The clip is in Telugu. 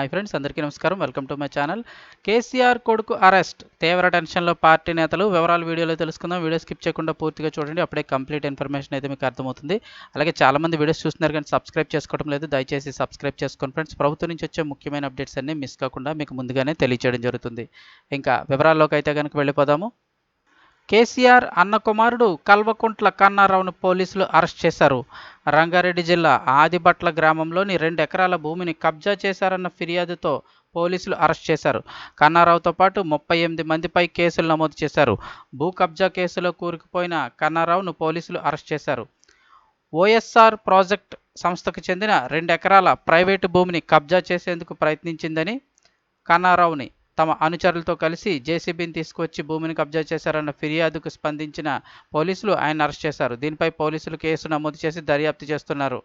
హాయ్ ఫ్రెండ్స్ అందరికీ నమస్కారం. Welcome to my channel. KCR కొడుకు అరెస్ట్. తీవ్ర టెన్షన్లో పార్టీ నేతలు వివరాలు వీడియోలో తెలుసుకుందాం. వీడియో స్కిప్ చేయకుండా పూర్తిగా చూడండి. అప్పుడే కంప్లీట్ ఇన్ఫర్మేషన్ అయితే మీకు అర్థమవుతుంది. అలాగే చాలామంది వీడియోస్ చూస్తున్నారు కానీ సబ్స్క్రైబ్ చేసుకోవడం లేదు. దయచేసి సబ్స్క్రైబ్ చేసుకోండి ఫ్రెండ్స్. ప్రభుత్వం నుంచి వచ్చే ముఖ్యమైన అప్డేట్స్ అన్ని మిస్ కాకుండా మీకు ముందుగానే తెలియచేయడం జరుగుతుంది. ఇంకా వివరాల్లోకి అయితే కనుక వెళ్ళిపోదాము. కేసీఆర్ అన్న కుమారుడు కల్వకుంట్ల కన్నారావును పోలీసులు అరెస్ట్ చేశారు. రంగారెడ్డి జిల్లా ఆదిబట్ల గ్రామంలోని రెండు ఎకరాల భూమిని కబ్జా చేశారన్న ఫిర్యాదుతో పోలీసులు అరెస్ట్ చేశారు. కన్నారావుతో పాటు ముప్పై ఎనిమిది మందిపై కేసులు నమోదు చేశారు. భూ కబ్జా కేసులో కూరుకుపోయిన కన్నారావును పోలీసులు అరెస్ట్ చేశారు. ఓఎస్ఆర్ ప్రాజెక్ట్ సంస్థకు చెందిన రెండు ఎకరాల ప్రైవేటు భూమిని కబ్జా చేసేందుకు ప్రయత్నించిందని కన్నారావుని తమ అనుచరులతో కలిసి జేసీబీని తీసుకొచ్చి భూమిని కబ్జా చేశారన్న ఫిర్యాదుకు స్పందించిన పోలీసులు ఆయన అరెస్ట్ చేశారు. దీనిపై పోలీసులు కేసు నమోదు చేసి దర్యాప్తు చేస్తున్నారు.